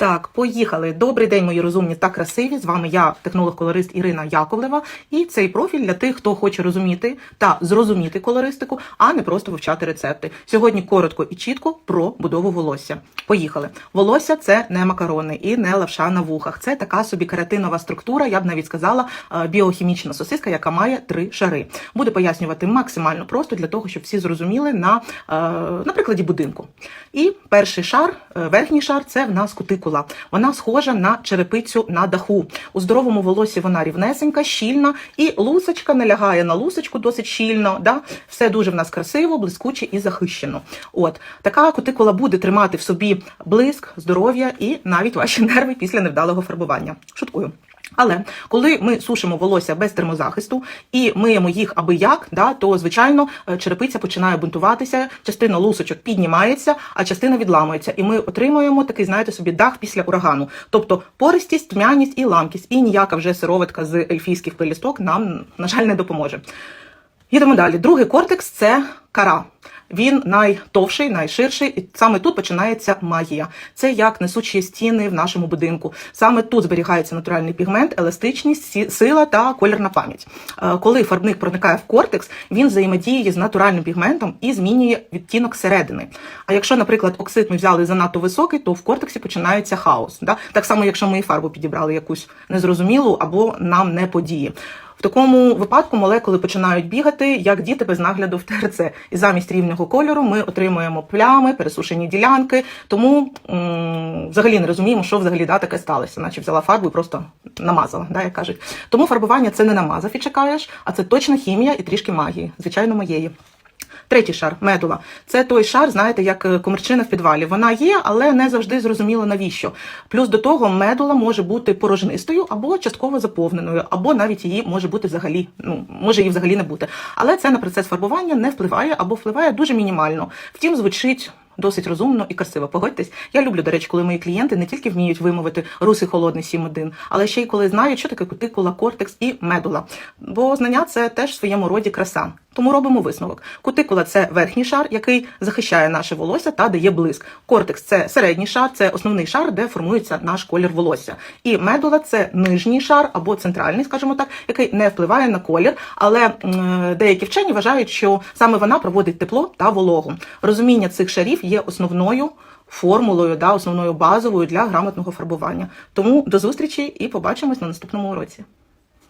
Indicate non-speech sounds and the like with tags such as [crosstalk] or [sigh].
Так, поїхали. Добрий день, мої розумні та красиві. З вами я, технолог-колорист Ірина Яковлева. І цей профіль для тих, хто хоче розуміти та зрозуміти колористику, а не просто вивчати рецепти. Сьогодні коротко і чітко про будову волосся. Поїхали. Волосся це не макарони і не лавша на вухах. Це така собі кератинова структура, я б навіть сказала, е, біохімічна сосиска, яка має три шари. Буду пояснювати максимально просто для того, щоб всі зрозуміли на, е, на прикладі будинку. І перший шар, е, верхній шар, це в нас кутикула. Вона схожа на черепицю на даху. У здоровому волосі вона рівнесенька, щільна, і лусочка налягає на лусочку досить щільно. Да? Все дуже в нас красиво, блискуче і захищено. От така кутикула буде тримати в собі блиск, здоров'я і навіть ваші [laughs] нерви після невдалого фарбування. Шуткую. Але коли ми сушимо волосся без термозахисту і миємо їх аби як, да, то звичайно е, черепиця починає бунтуватися, частина лусочок піднімається, а частина відламується. І ми отримуємо такий, знаєте, собі дах після урагану. Тобто пористість, тьмяність і ламкість. І ніяка вже сироватка з ельфійських пелісток нам, на жаль, не допоможе. Їдемо далі. Другий кортекс це кара. Він найтовший, найширший, і саме тут починається магія. Це як несучі стіни в нашому будинку. Саме тут зберігається натуральний пігмент, еластичність, сила та колірна пам'ять. Е, Коли фарбник проникає в кортекс, він взаємодіє з натуральним пігментом і змінює відтінок середини. А якщо, наприклад, оксид ми взяли занадто високий, то в кортексі починається хаос. Так само, якщо ми і фарбу підібрали якусь незрозумілу або нам не подіє. В такому випадку молекули починають бігати, як діти без нагляду в ТРЦ. І замість рівного кольору ми отримуємо плями, пересушені ділянки. Тому взагалі не розуміємо, що взагалі да, таке сталося, наче взяла фарбу і просто намазала, да, як кажуть. Тому фарбування це не намазав і чекаєш, а це точна хімія і трішки магії, звичайно, моєї. Третій шар медула. Це той шар, знаєте, як е, комірчина в підвалі. Вона є, але не завжди зрозуміло навіщо. Плюс до того, медула може бути порожнистою або частково заповненою, або навіть її може бути взагалі, ну може її взагалі не бути. Але це на процес фарбування не впливає або впливає дуже мінімально. Втім, звучить. Досить розумно і красиво. Погодьтесь. Я люблю, до речі, коли мої клієнти не тільки вміють вимовити русий холодний 7-1, але ще й коли знають, що таке кутикула, кортекс і медула. Бо знання це теж в своєму роді краса. Тому робимо висновок. Кутикула це верхній шар, який захищає наше волосся та дає блиск. Кортекс це середній шар, це основний шар, де формується наш колір волосся. І медула це нижній шар або центральний, скажімо так, який не впливає на колір. Але м, деякі вчені вважають, що саме вона проводить тепло та вологу. Розуміння цих шарів є основною. Формулою, да, основною базовою для грамотного фарбування. Тому до зустрічі і побачимось на наступному уроці.